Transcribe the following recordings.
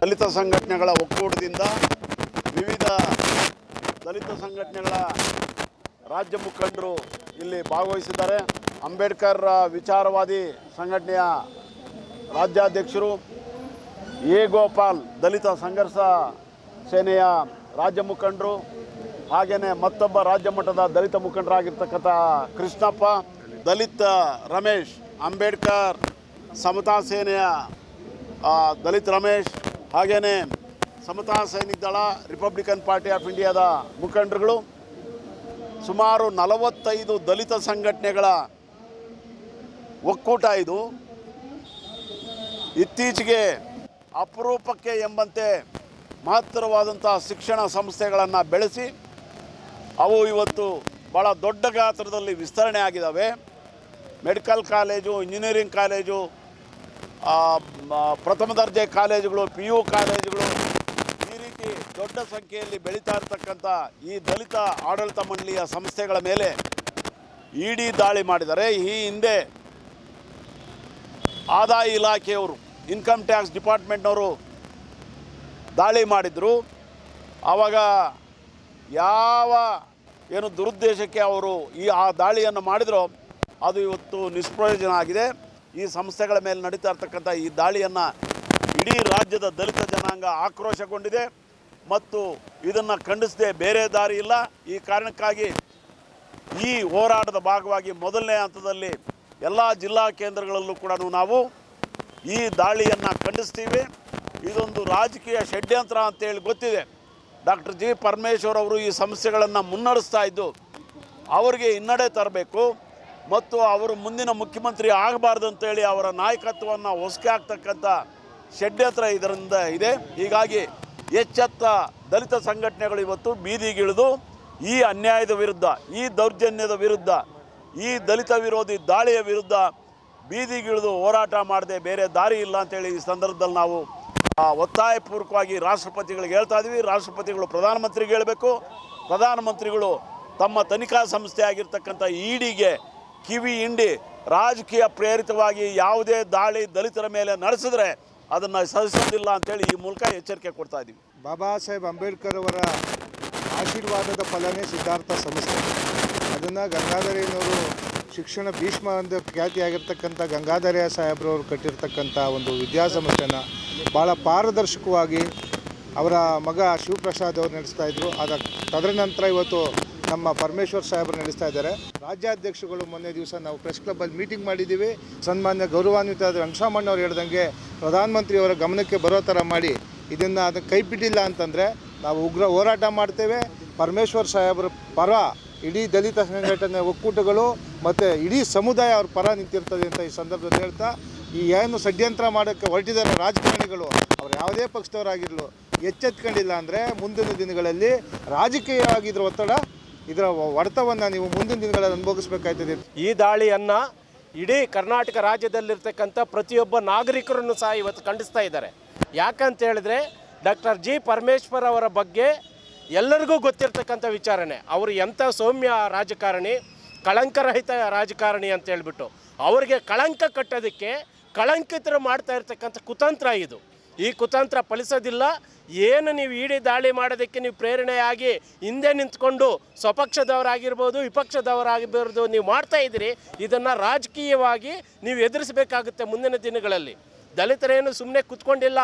ದಲಿತ ಸಂಘಟನೆಗಳ ಒಕ್ಕೂಟದಿಂದ ವಿವಿಧ ದಲಿತ ಸಂಘಟನೆಗಳ ರಾಜ್ಯ ಮುಖಂಡರು ಇಲ್ಲಿ ಭಾಗವಹಿಸಿದ್ದಾರೆ. ಅಂಬೇಡ್ಕರ್ ವಿಚಾರವಾದಿ ಸಂಘಟನೆಯ ರಾಜ್ಯಾಧ್ಯಕ್ಷರು ಎ. ಗೋಪಾಲ್ ದಲಿತ ಸಂಘರ್ಷ ಸೇನೆಯ ರಾಜ್ಯ ಮುಖಂಡರು ಹಾಗೆಯೇ ಮತ್ತೊಬ್ಬ ರಾಜ್ಯ ಮಟ್ಟದ ದಲಿತ ಮುಖಂಡರಾಗಿರ್ತಕ್ಕಂಥ ಕೃಷ್ಣಪ್ಪ, ದಲಿತ ರಮೇಶ್, ಅಂಬೇಡ್ಕರ್, ಸಮತಾ ಸೇನೆಯ ದಲಿತ ರಮೇಶ್ ಹಾಗೆಯೇ ಸಮತಾ ಸೈನಿಕ ದಳ ರಿಪಬ್ಲಿಕನ್ ಪಾರ್ಟಿ ಆಫ್ ಇಂಡಿಯಾದ ಮುಖಂಡರುಗಳು, ಸುಮಾರು ನಲವತ್ತೈದು ದಲಿತ ಸಂಘಟನೆಗಳ ಒಕ್ಕೂಟ ಇದು. ಇತ್ತೀಚೆಗೆ ಅಪರೂಪಕ್ಕೆ ಎಂಬಂತೆ ಮಹತ್ತರವಾದಂಥ ಶಿಕ್ಷಣ ಸಂಸ್ಥೆಗಳನ್ನು ಬೆಳೆಸಿ, ಅವು ಇವತ್ತು ಭಾಳ ದೊಡ್ಡ ಗಾತ್ರದಲ್ಲಿ ವಿಸ್ತರಣೆ ಆಗಿದ್ದಾವೆ ಮೆಡಿಕಲ್ ಕಾಲೇಜು ಇಂಜಿನಿಯರಿಂಗ್ ಕಾಲೇಜು ಪ್ರಥಮ ದರ್ಜೆ ಕಾಲೇಜುಗಳು ಪಿ ಯು ಕಾಲೇಜುಗಳು ಈ ರೀತಿ ದೊಡ್ಡ ಸಂಖ್ಯೆಯಲ್ಲಿ ಬೆಳೀತಾ ಇರತಕ್ಕಂಥ ಈ ದಲಿತ ಆಡಳಿತ ಮಂಡಳಿಯ ಸಂಸ್ಥೆಗಳ ಮೇಲೆ ಇಡಿ ದಾಳಿ ಮಾಡಿದ್ದಾರೆ. ಈ ಹಿಂದೆ ಆದಾಯ ಇಲಾಖೆಯವರು ಇನ್ಕಮ್ ಟ್ಯಾಕ್ಸ್ ಡಿಪಾರ್ಟ್ಮೆಂಟ್ನವರು ದಾಳಿ ಮಾಡಿದರು. ಆವಾಗ ಯಾವ ಏನು ದುರುದ್ದೇಶಕ್ಕೆ ಅವರು ಈ, ಆ ದಾಳಿಯನ್ನು ಮಾಡಿದರೂ ಅದು ಇವತ್ತು ನಿಷ್ಪ್ರಯೋಜನ ಆಗಿದೆ. ಈ ಸಂಸ್ಥೆಗಳ ಮೇಲೆ ನಡೀತಾ ಇರ್ತಕ್ಕಂಥ ಈ ದಾಳಿಯನ್ನು ಇಡೀ ರಾಜ್ಯದ ದಲಿತ ಜನಾಂಗ ಆಕ್ರೋಶಗೊಂಡಿದೆ ಮತ್ತು ಇದನ್ನು ಖಂಡಿಸದೆ ಬೇರೆ ದಾರಿ ಇಲ್ಲ. ಈ ಕಾರಣಕ್ಕಾಗಿ ಈ ಹೋರಾಟದ ಭಾಗವಾಗಿ ಮೊದಲನೇ ಹಂತದಲ್ಲಿ ಎಲ್ಲ ಜಿಲ್ಲಾ ಕೇಂದ್ರಗಳಲ್ಲೂ ಕೂಡ ನಾವು ಈ ದಾಳಿಯನ್ನು ಖಂಡಿಸ್ತೀವಿ. ಇದೊಂದು ರಾಜಕೀಯ ಷಡ್ಯಂತ್ರ ಅಂತೇಳಿ ಗೊತ್ತಿದೆ. ಡಾಕ್ಟರ್ ಜಿ ಪರಮೇಶ್ವರ್ ಅವರು ಈ ಸಮಸ್ಯೆಗಳನ್ನು ಮುನ್ನಡೆಸ್ತಾ ಇದ್ದು, ಅವರಿಗೆ ಹಿನ್ನಡೆ ತರಬೇಕು. ಮತ್ತು ಅವರು ಮುಂದಿನ ಮುಖ್ಯಮಂತ್ರಿ ಆಗಬಾರ್ದು ಅಂತೇಳಿ ಅವರ ನಾಯಕತ್ವವನ್ನು ಹೊಸಕೆ ಆಗ್ತಕ್ಕಂಥ ಷಡ್ಯಂತ್ರ ಇದರಿಂದ ಇದೆ. ಹೀಗಾಗಿ ಎಚ್ಚೆತ್ತ ದಲಿತ ಸಂಘಟನೆಗಳು ಇವತ್ತು ಬೀದಿಗಿಳಿದು ಈ ಅನ್ಯಾಯದ ವಿರುದ್ಧ, ಈ ದೌರ್ಜನ್ಯದ ವಿರುದ್ಧ, ಈ ದಲಿತ ವಿರೋಧಿ ದಾಳಿಯ ವಿರುದ್ಧ ಬೀದಿಗಿಳಿದು ಹೋರಾಟ ಮಾಡದೆ ಬೇರೆ ದಾರಿ ಇಲ್ಲ ಅಂತೇಳಿ ಈ ಸಂದರ್ಭದಲ್ಲಿ ನಾವು ಒತ್ತಾಯಪೂರ್ವಕವಾಗಿ ರಾಷ್ಟ್ರಪತಿಗಳಿಗೆ ಹೇಳ್ತಾ ಇದ್ದೀವಿ ರಾಷ್ಟ್ರಪತಿಗಳು ಪ್ರಧಾನಮಂತ್ರಿಗೆ ಹೇಳಬೇಕು. ಪ್ರಧಾನಮಂತ್ರಿಗಳು ತಮ್ಮ ತನಿಖಾ ಸಂಸ್ಥೆ ಆಗಿರ್ತಕ್ಕಂಥ ಇಡಿಗೆ ಕಿವಿ ಹಿಂಡಿ ರಾಜಕೀಯ ಪ್ರೇರಿತವಾಗಿ ಯಾವುದೇ ದಾಳಿ ದಲಿತರ ಮೇಲೆ ನಡೆಸಿದ್ರೆ ಅದನ್ನು ಸಹಿಸೋದಿಲ್ಲ ಅಂತೇಳಿ ಈ ಮೂಲಕ ಎಚ್ಚರಿಕೆ ಕೊಡ್ತಾ ಇದ್ದೀವಿ. ಬಾಬಾ ಸಾಹೇಬ್ ಅಂಬೇಡ್ಕರ್ ಅವರ ಆಶೀರ್ವಾದದ ಫಲನೇ ಸಿದ್ಧಾರ್ಥ ಸಂಸ್ಥೆ. ಅದನ್ನು ಗಂಗಾಧರೇನವರು ಶಿಕ್ಷಣ ಭೀಷ್ಮ ಎಂದು ಖ್ಯಾತಿಯಾಗಿರ್ತಕ್ಕಂಥ ಗಂಗಾಧರ ಸಾಹೇಬ್ರವರು ಕಟ್ಟಿರ್ತಕ್ಕಂಥ ಒಂದು ವಿದ್ಯಾಸಂಸ್ಥೆನ ಭಾಳ ಪಾರದರ್ಶಕವಾಗಿ ಅವರ ಮಗ ಶಿವಪ್ರಸಾದ್ ಅವರು ನಡೆಸ್ತಾ ಇದ್ರು. ಅದ ನಂತರ ಇವತ್ತು ನಮ್ಮ ಪರಮೇಶ್ವರ್ ಸಾಹೇಬರು ನಡೆಸ್ತಾ ಇದ್ದಾರೆ. ರಾಜ್ಯಾಧ್ಯಕ್ಷಗಳು ಮೊನ್ನೆ ದಿವಸ ನಾವು ಪ್ರೆಸ್ ಕ್ಲಬ್ಬಲ್ಲಿ ಮೀಟಿಂಗ್ ಮಾಡಿದ್ದೀವಿ. ಸನ್ಮಾನ್ಯ ಗೌರವಾನ್ವಿತ ವೆಂಕಟರಾಮಣ್ಣ ಅವರು ಹೇಳ್ದಂಗೆ ಪ್ರಧಾನಮಂತ್ರಿಯವರ ಗಮನಕ್ಕೆ ಬರೋ ಥರ ಮಾಡಿ. ಇದನ್ನು ಅದನ್ನು ಕೈ ಬಿಟ್ಟಿಲ್ಲ ಅಂತಂದರೆ ನಾವು ಉಗ್ರ ಹೋರಾಟ ಮಾಡ್ತೇವೆ. ಪರಮೇಶ್ವರ್ ಸಾಹೇಬರ ಪರ ಇಡೀ ದಲಿತ ಸಂಘಟನೆ ಒಕ್ಕೂಟಗಳು ಮತ್ತು ಇಡೀ ಸಮುದಾಯ ಅವ್ರ ಪರ ನಿಂತಿರ್ತದೆ ಅಂತ ಈ ಸಂದರ್ಭದಲ್ಲಿ ಹೇಳ್ತಾ, ಈ ಏನು ಷಡ್ಯಂತ್ರ ಮಾಡೋಕ್ಕೆ ಹೊರಟಿದ್ದಾರೆ ರಾಜಕಾರಣಿಗಳು, ಅವ್ರು ಯಾವುದೇ ಪಕ್ಷದವರಾಗಿರಲು ಎಚ್ಚೆತ್ಕೊಂಡಿಲ್ಲ ಅಂದರೆ ಮುಂದಿನ ದಿನಗಳಲ್ಲಿ ರಾಜಕೀಯ ಇದ್ರ ಒತ್ತಡ ಇದರ ಹೊಡೆತವನ್ನು ನೀವು ಮುಂದಿನ ದಿನಗಳಲ್ಲಿ ಅನುಭವಿಸಬೇಕಾಯ್ತದೆ. ಈ ದಾಳಿಯನ್ನು ಇಡೀ ಕರ್ನಾಟಕ ರಾಜ್ಯದಲ್ಲಿರ್ತಕ್ಕಂಥ ಪ್ರತಿಯೊಬ್ಬ ನಾಗರಿಕರನ್ನು ಸಹ ಇವತ್ತು ಖಂಡಿಸ್ತಾ ಇದ್ದಾರೆ. ಯಾಕಂತ ಹೇಳಿದ್ರೆ ಡಾಕ್ಟರ್ ಜಿ ಪರಮೇಶ್ವರ್ ಅವರ ಬಗ್ಗೆ ಎಲ್ಲರಿಗೂ ಗೊತ್ತಿರತಕ್ಕಂಥ ವಿಚಾರಣೆ. ಅವರು ಎಂಥ ಸೌಮ್ಯ ರಾಜಕಾರಣಿ, ಕಳಂಕರಹಿತ ರಾಜಕಾರಣಿ ಅಂತ ಹೇಳ್ಬಿಟ್ಟು, ಅವರಿಗೆ ಕಳಂಕ ಕಟ್ಟೋದಕ್ಕೆ ಕಳಂಕಿತರು ಮಾಡ್ತಾ ಇರ್ತಕ್ಕಂಥ ಕುತಂತ್ರ ಇದು. ಈ ಕುತಂತ್ರ ಫಲಿಸೋದಿಲ್ಲ. ಏನು ನೀವು ಇಡೀ ದಾಳಿ ಮಾಡೋದಕ್ಕೆ ನೀವು ಪ್ರೇರಣೆಯಾಗಿ ಹಿಂದೆ ನಿಂತ್ಕೊಂಡು ಸ್ವಪಕ್ಷದವರಾಗಿರ್ಬೋದು, ವಿಪಕ್ಷದವರಾಗಿರ್ಬೋದು ನೀವು ಮಾಡ್ತಾ ಇದ್ದೀರಿ. ಇದನ್ನು ರಾಜಕೀಯವಾಗಿ ನೀವು ಎದುರಿಸಬೇಕಾಗುತ್ತೆ ಮುಂದಿನ ದಿನಗಳಲ್ಲಿ. ದಲಿತರೇನು ಸುಮ್ಮನೆ ಕೂತ್ಕೊಂಡಿಲ್ಲ.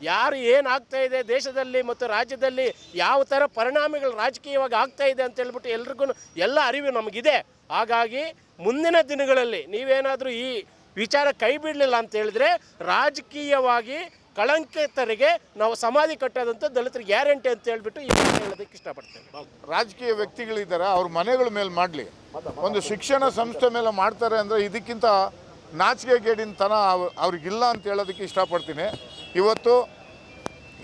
ಯಾರು ಏನಾಗ್ತಾ ಇದೆ ದೇಶದಲ್ಲಿ ಮತ್ತು ರಾಜ್ಯದಲ್ಲಿ ಯಾವ ಥರ ಪರಿಣಾಮಗಳು ರಾಜಕೀಯವಾಗಿ ಆಗ್ತಾ ಇದೆ ಅಂತ ಹೇಳ್ಬಿಟ್ಟು ಎಲ್ರಿಗೂ ಎಲ್ಲ ಅರಿವು ನಮಗಿದೆ. ಹಾಗಾಗಿ ಮುಂದಿನ ದಿನಗಳಲ್ಲಿ ನೀವೇನಾದರೂ ಈ ವಿಚಾರ ಕೈ ಬಿಡಲಿಲ್ಲ ಅಂತ ಹೇಳಿದ್ರೆ ರಾಜಕೀಯವಾಗಿ ಕಳಂಕಿತರಿಗೆ ನಾವು ಸಮಾಧಿ ಕಟ್ಟೋದಂತ ದಲಿತರಿಗೆ ಗ್ಯಾರಂಟಿ ಅಂತ ಹೇಳ್ಬಿಟ್ಟು ಮಾತು ಹೇಳೋದಕ್ಕೆ ಇಷ್ಟಪಡ್ತೇವೆ ರಾಜಕೀಯ ವ್ಯಕ್ತಿಗಳಿದ್ದಾರೆ, ಅವ್ರ ಮನೆಗಳ ಮೇಲೆ ಮಾಡಲಿ. ಒಂದು ಶಿಕ್ಷಣ ಸಂಸ್ಥೆ ಮೇಲೆ ಮಾಡ್ತಾರೆ ಅಂದರೆ ಇದಕ್ಕಿಂತ ನಾಚಿಕೆ ಗೇಡಿನ ತನ ಅವ್- ಅವ್ರಿಗಿಲ್ಲ ಅಂತ ಹೇಳೋದಕ್ಕೆ ಇಷ್ಟಪಡ್ತೀನಿ. ಇವತ್ತು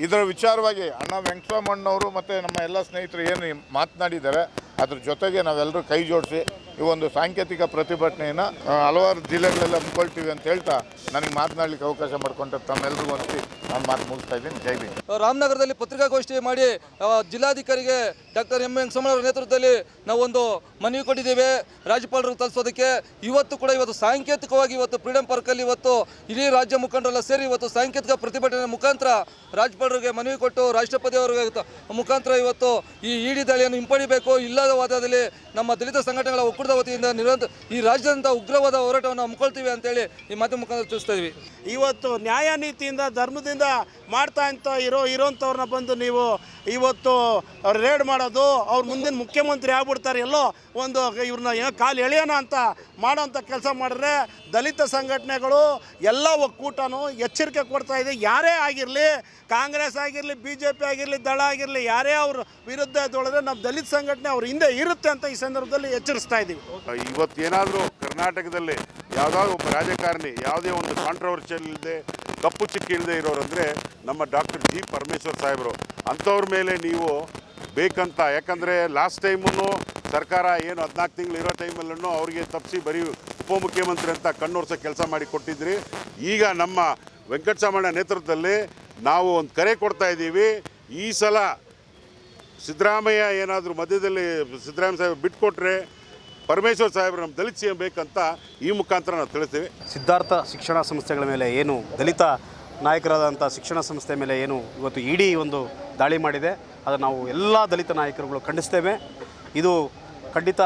ಇದರ ವಿಚಾರವಾಗಿ ಅಣ್ಣ ವೆಂಕಟರಾಮಣ್ಣವರು ಮತ್ತು ನಮ್ಮ ಎಲ್ಲ ಸ್ನೇಹಿತರು ಏನು ಮಾತನಾಡಿದ್ದಾರೆ ಅದ್ರ ಜೊತೆಗೆ ನಾವೆಲ್ಲರೂ ಕೈ ಜೋಡಿಸಿ ಈ ಒಂದು ಸಾಂಕೇತಿಕ ಪ್ರತಿಭಟನೆಯನ್ನು ಹಲವಾರು ಜಿಲ್ಲೆಗಳೆಲ್ಲ ಹಮ್ಮಿಕೊಳ್ತೀವಿ ಅಂತ ಹೇಳ್ತಾ ನನಗೆ ಮಾತನಾಡಲಿಕ್ಕೆ ಅವಕಾಶ ಮಾಡಿಕೊಂಡ್ರೆ ತಮ್ಮೆಲ್ಲರಿಗೂ ಅನಿಸಿ ನಾನು ಮಾತು ಮುಗಿಸ್ತಾ ಇದ್ದೀನಿ. ಜೈ ಭೀಮ್. ರಾಮನಗರದಲ್ಲಿ ಪತ್ರಿಕಾಗೋಷ್ಠಿ ಮಾಡಿ ಜಿಲ್ಲಾಧಿಕಾರಿಗೆ ಡಾಕ್ಟರ್ ಎಂ. ಎನ್ ಅವರ ನೇತೃತ್ವದಲ್ಲಿ ನಾವೊಂದು ಮನವಿ ಕೊಟ್ಟಿದ್ದೇವೆ. ರಾಜ್ಯಪಾಲರು ತಲುಪಿಸೋದಕ್ಕೆ ಇವತ್ತು ಕೂಡ ಇವತ್ತು ಸಾಂಕೇತಿಕವಾಗಿ ಇವತ್ತು ಫ್ರೀಡಂ ಪಾರ್ಕಲ್ಲಿ ಇವತ್ತು ಇಡೀ ರಾಜ್ಯ ಮುಖಂಡರೆಲ್ಲ ಸೇರಿ ಇವತ್ತು ಸಾಂಕೇತಿಕ ಪ್ರತಿಭಟನೆ ಮುಖಾಂತರ ರಾಜ್ಯಪಾಲರಿಗೆ ಮನವಿ ಕೊಟ್ಟು ರಾಷ್ಟ್ರಪತಿ ಅವರಿಗೆ ಮುಖಾಂತರ ಇವತ್ತು ಈ ಇಡಿ ದಾಳಿಯನ್ನು ಹಿಂಪಡಿಬೇಕು. ಇಲ್ಲದ ವಾದದಲ್ಲಿ ನಮ್ಮ ದಲಿತ ಸಂಘಟನೆಗಳ ಒಕ್ಕೂಟದ ವತಿಯಿಂದ ನಿರಂತರ ಈ ರಾಜ್ಯದಂತ ಉಗ್ರವಾದ ಹೋರಾಟವನ್ನು ಹಮ್ಮಿಕೊಳ್ತೀವಿ ಅಂತೇಳಿ ಈ ಮಾಧ್ಯಮ ಮುಖಾಂತರ ತಿಳಿಸ್ತಾ ಇದ್ವಿ. ಇವತ್ತು ನ್ಯಾಯ ನೀತಿಯಿಂದ ಧರ್ಮದಿಂದ ಮಾಡ್ತಾ ಅಂತ ಇರೋ ಇರೋಂಥವ್ರನ್ನ ಬಂದು ನೀವು ಇವತ್ತು ರೇಡ್ ಮಾಡೋದು, ಅವ್ರ ಮುಂದಿನ ಮುಖ್ಯಮಂತ್ರಿ ಆಗ್ಬಿಡ್ತಾರೆ ಎಲ್ಲೋ ಒಂದು ಇವ್ರನ್ನ ಏನೋ ಕಾಲು ಎಳೆಯೋಣ ಅಂತ ಮಾಡೋವಂಥ ಕೆಲಸ ಮಾಡಿದ್ರೆ ದಲಿತ ಸಂಘಟನೆಗಳು ಎಲ್ಲ ಒಕ್ಕೂಟನೂ ಎಚ್ಚರಿಕೆ ಕೊಡ್ತಾ ಇದೆ. ಯಾರೇ ಆಗಿರಲಿ, ಕಾಂಗ್ರೆಸ್ ಆಗಿರಲಿ ಬಿ ಜೆ ಪಿ ಆಗಿರಲಿ, ದಳ ಆಗಿರಲಿ, ಯಾರೇ ಅವ್ರ ವಿರುದ್ಧ ಎದ್ದೊಳಿದ್ರೆ ನಮ್ಮ ದಲಿತ ಸಂಘಟನೆ ಅವ್ರ ಹಿಂದೆ ಇರುತ್ತೆ ಅಂತ ಈ ಸಂದರ್ಭದಲ್ಲಿ ಎಚ್ಚರಿಸ್ತಾ ಇದ್ದೀವಿ ಇವತ್ತೇನಾದರೂ ಕರ್ನಾಟಕದಲ್ಲಿ ಯಾವುದಾದ್ರು ಒಬ್ಬ ರಾಜಕಾರಣಿ, ಯಾವುದೇ ಒಂದು ಕಾಂಟ್ರವರ್ಷಿಯಲ್ ಇಲ್ಲದೆ ಕಪ್ಪು ಚಿಕ್ಕ ಇಲ್ಲದೆ ಇರೋರಂದರೆ ನಮ್ಮ ಡಾಕ್ಟರ್ ಜಿ ಪರಮೇಶ್ವರ್ ಸಾಹೇಬರು. ಅಂಥವ್ರ ಮೇಲೆ ನೀವು ಬೇಕಂತ, ಯಾಕಂದರೆ ಲಾಸ್ಟ್ ಟೈಮೂ ಸರ್ಕಾರ ಏನು ಹದಿನಾಲ್ಕು ತಿಂಗಳು ಇರೋ ಟೈಮಲ್ಲೂ ಅವ್ರಿಗೆ ತಪ್ಪಿಸಿ ಬರೀ ಉಪಮುಖ್ಯಮಂತ್ರಿ ಅಂತ ಕಣ್ಣೋರ್ಸೋ ಕೆಲಸ ಮಾಡಿ ಕೊಟ್ಟಿದ್ರಿ. ಈಗ ನಮ್ಮ ವೆಂಕಟಸಾಮಣ್ಣ ನೇತೃತ್ವದಲ್ಲಿ ನಾವು ಒಂದು ಕರೆ ಕೊಡ್ತಾ ಇದ್ದೀವಿ. ಈ ಸಲ ಸಿದ್ದರಾಮಯ್ಯ ಏನಾದರೂ ಮಧ್ಯದಲ್ಲಿ ಸಿದ್ದರಾಮಯ್ಯ ಸಾಹೇಬ್ ಬಿಟ್ಕೊಟ್ರೆ ಪರಮೇಶ್ವರ್ ಸಾಹೇಬ್ರು ನಮ್ಮ ದಲಿತ ಸಿ ಎಂ ಬೇಕಂತ ಈ ಮುಖಾಂತರ ನಾವು ತಿಳಿಸ್ತೀವಿ. ಸಿದ್ಧಾರ್ಥ ಶಿಕ್ಷಣ ಸಂಸ್ಥೆಗಳ ಮೇಲೆ ಏನು ದಲಿತ ನಾಯಕರಾದಂಥ ಶಿಕ್ಷಣ ಸಂಸ್ಥೆ ಮೇಲೆ ಏನು ಇವತ್ತು ಇಡೀ ಒಂದು ದಾಳಿ ಮಾಡಿದೆ. ಅದನ್ನು ನಾವು ಎಲ್ಲ ದಲಿತ ನಾಯಕರುಗಳು ಖಂಡಿಸ್ತೇವೆ. ಇದು ಖಂಡಿತ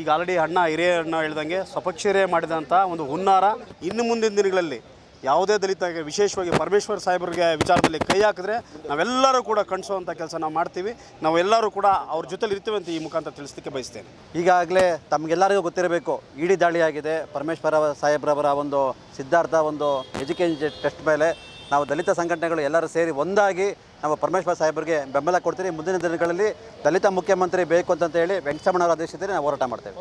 ಈಗ ಆಲ್ರೆಡಿ ಅಣ್ಣ ಹಿರಿಯ ಅಣ್ಣ ಹೇಳ್ದಂಗೆ ಸ್ವಪಕ್ಷೀಯರೇ ಮಾಡಿದಂಥ ಒಂದು ಹುನ್ನಾರ. ಇನ್ನು ಮುಂದಿನ ದಿನಗಳಲ್ಲಿ ಯಾವುದೇ ದಲಿತ ವಿಶೇಷವಾಗಿ ಪರಮೇಶ್ವರ್ ಸಾಹೇಬರಿಗೆ ವಿಚಾರದಲ್ಲಿ ಕೈ ಹಾಕಿದ್ರೆ ನಾವೆಲ್ಲರೂ ಕೂಡ ಕಣಿಸುವಂಥ ಕೆಲಸ ನಾವು ಮಾಡ್ತೀವಿ ನಾವೆಲ್ಲರೂ ಕೂಡ ಅವ್ರ ಜೊತೆಲಿ ಇರ್ತೀವಿ ಅಂತ ಈ ಮುಖಾಂತರ ತಿಳಿಸ್ಲಿಕ್ಕೆ ಬಯಸ್ತೇನೆ. ಈಗಾಗಲೇ ತಮಗೆಲ್ಲರಿಗೂ ಗೊತ್ತಿರಬೇಕು, ಇಡೀ ದಾಳಿಯಾಗಿದೆ. ಪರಮೇಶ್ವರ ಸಾಹೇಬ್ರವರ ಒಂದು ಸಿದ್ಧಾರ್ಥ, ಒಂದು ಎಜುಕೇಷನ್ ಟೆಸ್ಟ್ ಮೇಲೆ ನಾವು ದಲಿತ ಸಂಘಟನೆಗಳು ಎಲ್ಲರೂ ಸೇರಿ ಒಂದಾಗಿ ನಾವು ಪರಮೇಶ್ವರ ಸಾಹೇಬರಿಗೆ ಬೆಂಬಲ ಕೊಡ್ತೀವಿ ಮುಂದಿನ ದಿನಗಳಲ್ಲಿ ದಲಿತ ಮುಖ್ಯಮಂತ್ರಿ ಬೇಕು ಅಂತ ಹೇಳಿ ವೆಂಕಟರಮಣವರ ಅಧ್ಯಕ್ಷತೆಯಲ್ಲಿ ನಾವು ಹೋರಾಟ ಮಾಡ್ತೇವೆ.